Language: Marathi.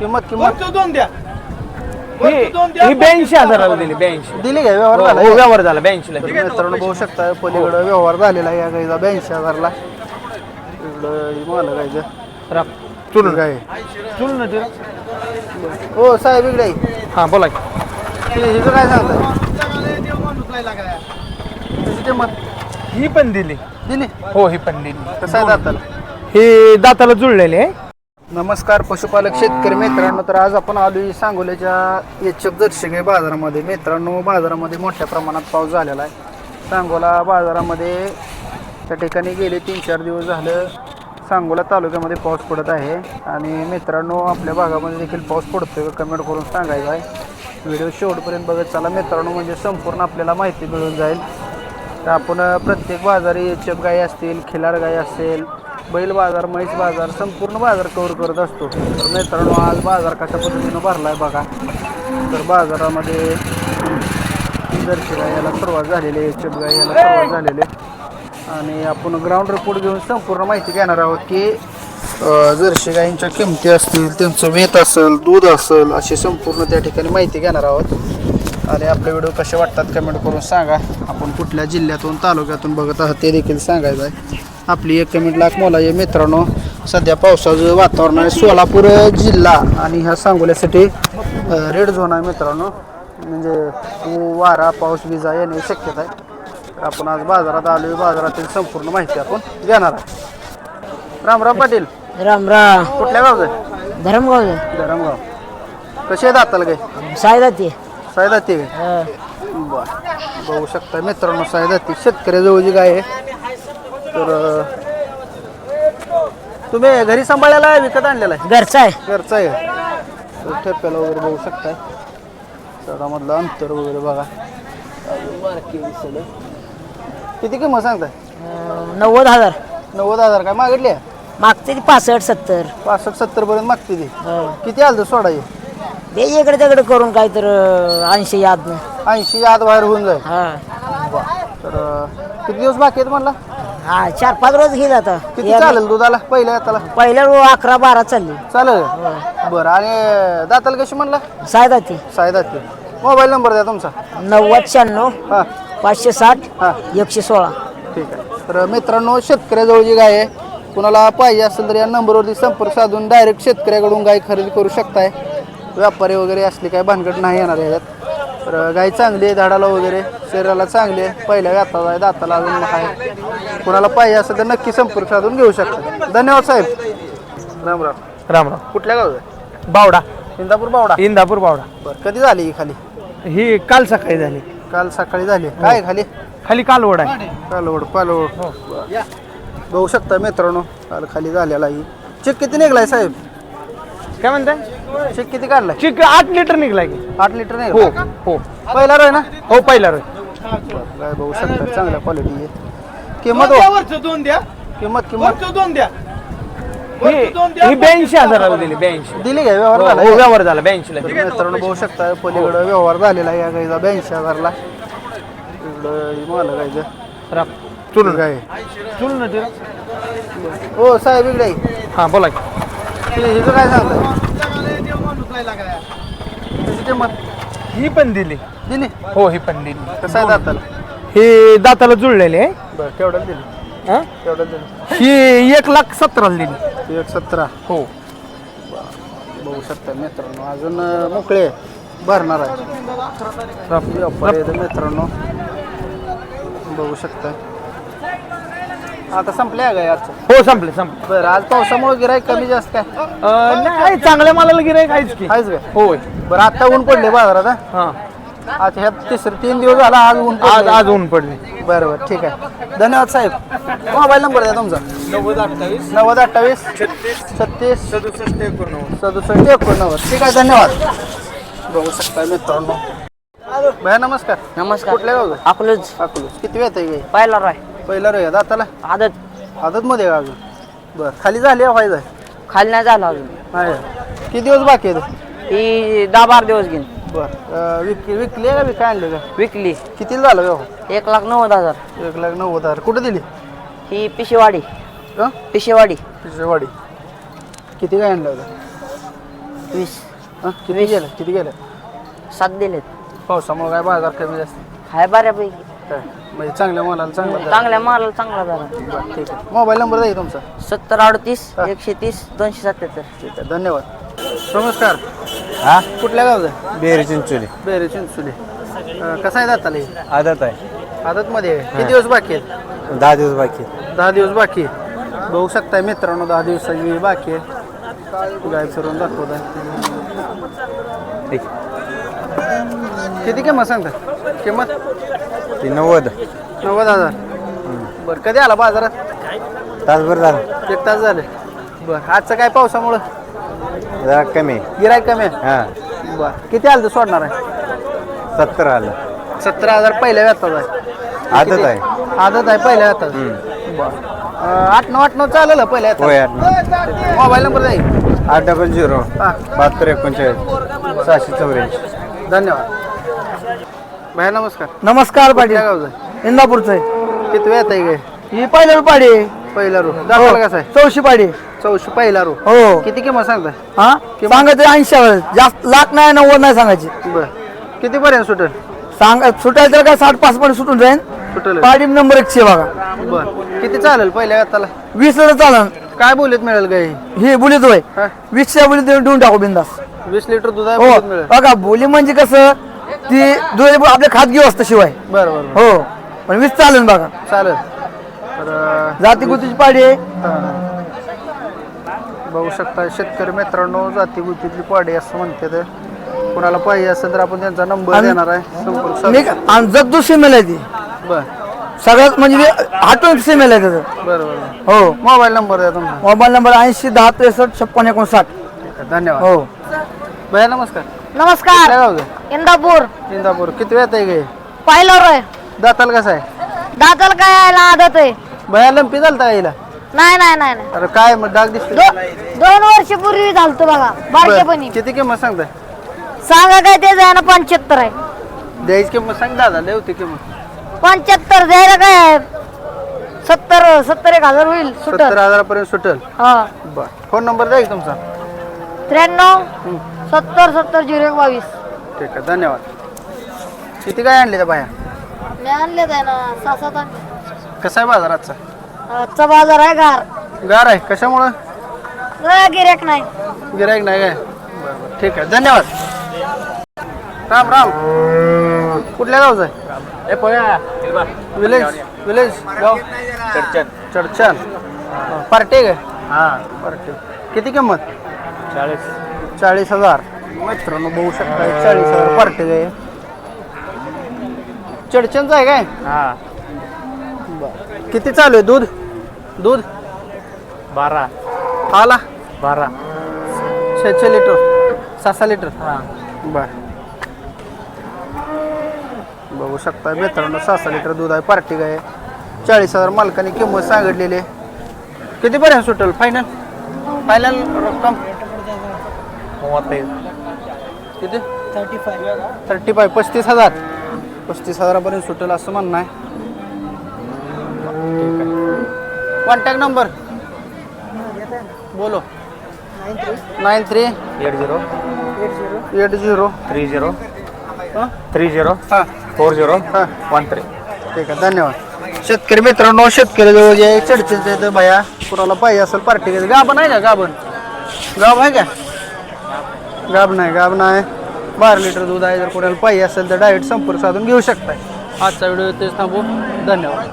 किंमत किंमत. वरचं दोन द्या. ही वरचं दोन द्या ही ब्याऐंशी हजाराला दिली ब्याऐंशी. दिली काय व्यवहार झाला? हो व्यवहार झाला ब्याऐंशीला तर मित्रांनो बघू शकता पलीकडं व्यवहार झालेला आहे या गाईचा ब्याऐंशी हजारला. इकडं ही मालक गायचं चुलून गाय चुलून ना ते. हो साहेब इकडे आहे. हां बोला की. हे- हिचं काय सांगताय? त्याची किंमत. ही पण दिली. दिली? हो ही पण दिली. कसं आहे दाताला? ही दाताला जुळलेली आहे. नमस्कार पशुपालक शेतकरी मित्रांनो तर आज आपण आलो सांगोल्याच्या एचएफ दर्शके बाजारामध्ये. मित्रांनो बाजारामध्ये मोठ्या प्रमाणात पाऊस झालेला आहे. सांगोला बाजारामध्ये त्या ठिकाणी गेले तीन चार दिवस झालं सांगोला तालुक्यामध्ये पाऊस पडत आहे. आणि मित्रांनो आपल्या भागामध्ये देखील पाऊस पडतोय आहे कमेंट करून सांगायचं आहे. व्हिडिओ शेवटपर्यंत बघत चला. मित्रांनो म्हणजे संपूर्ण आपल्याला माहिती मिळून जाईल. तर आपण प्रत्येक बाजारी एचएफ गाई असतील खिलार गाई असेल बैल बाजार म्हैस बाजार संपूर्ण बाजार कव्हर करत असतो. तर मित्रांनो आज बाजार कशा पद्धतीनं भरला आहे बघा. तर बाजारामध्ये गाई याला सुरुवात झालेली आहे गाई याला सुरुवात झालेली आहे. आणि आपण ग्राउंड रिपोर्ट घेऊन संपूर्ण माहिती घेणार आहोत की अ, जर्सी गाईंच्या किमती असतील त्यांचं वेत असेल दूध असेल अशी संपूर्ण त्या ठिकाणी माहिती घेणार आहोत. आणि आपले व्हिडिओ कसे वाटतात कमेंट करून सांगा. आपण कुठल्या जिल्ह्यातून तालुक्यातून बघत आहात ते देखील सांगायचं आहे. आपली एक कमेंट लाख मोला आहे. मित्रांनो सध्या पावसाचं वातावरण आहे. सोलापूर जिल्हा आणि ह्या सांगोल्यासाठी रेड झोन आहे मित्रांनो. म्हणजे वारा पाऊस विजा येण्याची शक्यता आहे. तर आपण आज बाजारात आलो बाजारातील संपूर्ण माहिती आपण घेणार आहे रामराम पाटील. राम राम. कुठल्या गावचं धरमगाव धरमगाव. कसे आहेत आताला काय सायदा ते सायदाती काय बर. बघू शकता मित्रांनो सायदाती शेतकऱ्याजवळची गाय आहे. तर तुम्ही घरी सांभाळायला आहे, विकत आणलेला आहे? घरचा आहे. घरचा आहे. तर ठेप्याला वगैरे बघू शकताय. सडामधलं अंतर वगैरे बघा. अजून बारकी दिसलं. किती किंमत सांगताय? अं, नव्वद हजार. नव्वद हजार काय मागितली आहे? मागते ती पासष्ट सत्तर. पासष्ट सत्तर पर्यंत मागते ती. हं. किती आलं सोडायची? दे इकडे तिकडे करून काय तर ऐंशी याद ऐंशी आत बाहेर होऊन जाईल. हा. तर अं, किती दिवस बाकी आहेत म्हणला? हा चार पाच रोज गेला आता. किती चालेल दुधाला? पहिल्या दाताला पहिल्या रो अकरा बारा चालली. चालेल? बरं आणि दाताला कशी म्हणला? सायदा ती साई दाती. मोबाईल नंबर द्या तुमचा. नव्वद शहाण्णव हां. पाचशे साठ हां. एकशे सोळा. ठीक आहे. तर मित्रांनो शेतकऱ्याजवळ जी गाय आहे कुणाला पाहिजे असेल तर या नंबरवरती संपर्क साधून डायरेक्ट शेतकऱ्याकडून गाय खरेदी करू शकताय. व्यापारी वगैरे असले काय भानगड नाही येणार याच्यात. तर गाय चांगली आहे झाडाला वगैरे शरीराला चांगली आहे. पहिल्या व्यापार आहे दाताला अजून आहे. कुणाला पाहिजे असेल तर नक्की संपर्क साधून घेऊ शकता. धन्यवाद साहेब. राम राम. राम राम. कुठल्या गाव बावडा. इंदापूर बावडा? इंदापूर बावडा. बरं कधी झाली ही खाली? ही काल सकाळी झाली. काल सकाळी झाली. काय खाली? खाली कालवड आहे. कालवड पालवड बघू शकता मित्रांनो काल खाली झालेला ही. चेक किती निघलाय साहेब? काय म्हणताय? चेक किती काढलाय? चिक आठ लिटर निघलाय की. आठ लिटर हो निघाला हो. पहिला रोय ना? हो पहिला रोज काय बघू शकता चांगल्या क्वालिटी आहे. किंमत हो. वरचं दोन द्या. किंमत किंमत. वरचं दोन द्या. ही वरचं दोन द्या ही ब्याऐंशी हजाराला दिली ब्याऐंशी. दिली काय व्यवहार हो झाला? हो, व्यवहार झाला ब्याऐंशीला तर दिली. मित्रांनो बघू शकता पलीकडं व्यवहार झालेला आहे या गाईचा ब्याऐंशी हजारला. इकडं ही मालक गायचं राम. चुलून. गाय चुलून ना ते. हो साहेब इकडे आहे. हां बोला की. हे- हिचं काय त्याची किंमत ही पण दिली. दिली? हो ही पण दिली. कसं आहे दाताला ही दाताला जुळलेली आहे. बरं केवढ्याला दिली? हां? केवढ्याला दिली? ही एक लाख सतराला दिली. एक सतरा? हो. बघू शकता मित्रांनो अजून अं, मोकळे भरणार आहे व्यापारी आहेत मित्रांनो. बघू शकता. आता संपले आहे का आजचं? हो संपले संपले. बरं आज पावसामुळे गिराईक कमी जास्त अं, नाही आहे, चांगल्या मालाला गिरायक आहेच की. आहेच काय? होय. बरं आता ऊन पडले बाजारात हा? हां. आता ह्या तिसरे तीन दिवस झाला आज ऊन आज पडले. आज ऊन पडले बरं बरं ठीक आहे. धन्यवाद साहेब. मोबाईल नंबर द्या तुमचा. नव्वद अठ्ठावीस. नव्वद अठ्ठावीस. छत्तीस. छत्तीस. सदुसष्ट एकोणनव्वद. सदुसष्ट एकोणनव्वद. ठीक आहे धन्यवाद. बघू शकता मित्रांनो. भया नमस्कार. नमस्कार. कुठल्या गावचं? अकलूज. अकलूज. किती वेळ आहे पहिला राय. पहिला रे दाताला? आदत. आदत मध्ये का अजून. बरं खाली झाली आहे व्हायचं खाली नाही झाला अजून. नाही. किती दिवस बाकी आहे ही दहा बारा दिवस घेईन. बरं. विक विकली आहे का विकाय आणले का? विकली. किती झालं व्यवहार? एक लाख नव्वद हजार. एक लाख नव्वद हजार. कुठे दिली? ही पिशेवाडी. हं? पिशेवाडी. पिशेवाडी. किती काय आणलं होतं? वीस. हं? किती गेलं? किती गेलं? सात दिलेत. पावसामुळे काय बाजार कमी जास्त? हाय बऱ्यापैकी. काय? म्हणजे चांगल्या मालाला चांगला. चांगल्या मालाला चांगला झाला बरं, ठीक आहे. मोबाईल नंबर द्या तुमचा. सत्तर अडतीस एकशे तीस दोनशे सत्याहत्तर. ठीक आहे धन्यवाद. नमस्कार. हा? कुठल्या गावचं? बेरी चिंचोली. बेरे चिंचुले. अं, कसं आहे दाताला हे? आदत आहे. आदतमध्ये आहे. किती दिवस बाकी आहेत? दहा दिवस बाकी दहा दिवस बाकी आहे. बघू शकताय मित्रांनो दहा दिवसाची बाकी आहे. गाय फिरून दाखवत आहे. ठीक. किती किंमत सांगता? किंमत? ती नव्वद. नव्वद हजार. बरं कधी आला बाजारात? तासभर झालं. एक तास झाले. बरं आजचं काय पावसामुळं? जरा कमी. गिरायक कमी? आहे हां. बरं. किती आलं तर सोडणार आहे? सत्तर आलं. सतरा हजार पहिल्या व्यापात आहे. आदत आहे. आदत आहे पहिल्या बरं. अं, आठ नऊ आठ नऊ चालेल पहिल्या होय आठ मोबाईल नंबर जाईल आठ डबल झिरो हां. बहात्तर एकोणचाळीस सहाशे चौऱ्याऐंशी. धन्यवाद. भैया नमस्कार. नमस्कार पाटील. गावचं इंदापूरचं आहे. किती वेळ आहे काय ही पहिल्या रुपाडी. आहे. पहिला रू दाखवायला कसं आहे? चौशी पाडी. चौशे पहिला रू. हो. किती किंमत सांगताय? हा? सांगायचं ऐंशी हजार. जास्त लाख नाही नव्वद नाही सांगायची. बर. किती पर्यंत सुटेल? सांग सुटायचं तर काय साठ पाच पर्यंत सुटून जाईल सुटेल. पाडी नंबर एकशे बघा. बर. किती चालेल पहिल्या व्यताला वीस लिटर चालन काय बोलीत मिळेल गाय ही बुलीत होय. हा. वीसच्या बुलीत देऊन टाकू बिंदास. वीस लिटर दूध आहे हो. बोलीत मिळेल. बघा बोली म्हणजे कसं ती दूध आपल्या घेऊ असतं शिवाय. बरं बरं बरं. हो. पण वीस चालेल बघा. चालेल. तर जाती गुतीची पाडी आहे. हा. बघू शकता शेतकरी मित्रांनो जाती गुतीतली पाडी असं म्हणते ते कुणाला पाहिजे असेल तर आपण त्यांचा नंबर आणि- देणार आहे. संपर्क मी साधा. आणि सिमेल आहे ती. बर. सगळ्यात म्हणजे हाटून सिमेल आहे त्याचं. बरं बरं हो. मोबाईल नंबर द्या तुमचा. मोबाईल नंबर ऐंशी दहा त्रेसष्ट छप्पन एकोणसाठ. ठीक आहे, धन्यवाद. हो. भैया नमस्कार. नमस्कार. इंदापूर. इंदापूर. किती वेळ आहे गाय पाहिलं रोय दाताल कसं आहे? दाताल काय यायला आदत आहे? भया लंपी झालता यायला नाही नाही नाही नाही. अरे काय मग डाग दिसतो दो- दोन वर्षपूर्वी झालतो बघा बारकेपणी किती किंमत सांगताय? सांगा काय ते जायला पंच्याहत्तर आहे. द्यायची किंमत सांग दादा लय होती किंमत. पंच्याहत्तर द्यायला काय आहे? सत्तर सत्तर एक हजार होईल सत्तर हजारापर्यंत सुटेल. हा. बर. फोन नंबर द्या की तुमचा. त्र्याण्णव सत्तर सत्तर झिरो एक बावीस. ठीक आहे धन्यवाद. किती काय आणले त्या बाया? मी आणले ना सहा सात आणले. कसा आहे बाजार आजचा बाजार आहे गार. गार आहे? कशामुळं? गिरेक नाही. गिराईक नाही काय? बरं बरं ठीक आहे धन्यवाद. राम राम. कुठल्या गावचं आहे? विलेज विलेज गाव? चडचण. चडचण. पार्टी काय? हां. पार्टी. किती किंमत? चाळीस. चाळीस हजार. मित्रांनो बघू शकता चाळीस हजार पार्टी काय चडचणचं आहे काय? हां. किती चालू आहे दूध? दूध? बारा. आला बारा. छे लिटर. सहा सहा लिटर. हां. बर. बघू शकता मित्रांनो सहा सहा लिटर दूध आहे पार्टी गाय चाळीस हजार मालकाने किंमत सांगितलेली आहे. कितीपर्यंत सुटेल? फायनल फायनल रक्कम? किती? थर्टी फाय थर्टी फाय पस्तीस हजार. पस्तीस हजारापर्यंत सुटेल असं म्हणणं आहे. कॉन्टॅक्ट नंबर बोलो. Nine three eight zero eight zero three zero three zero हां फोर झिरो हां वन थ्री ठीक आहे धन्यवाद. शेतकरी मित्रांनो शेतकरी जवळ जे चढचे ते भया कुणाला पाहिजे असेल पार्टी गाभण आहे का गाभण? गाभ आहे का? गाभ नाही गाभ नाही. बारा लिटर दूध आहे जर कोणाला पाहिजे असेल तर डायरेक्ट संपर्क साधून घेऊ शकताय. आजचा व्हिडिओ तेच थांबू. धन्यवाद.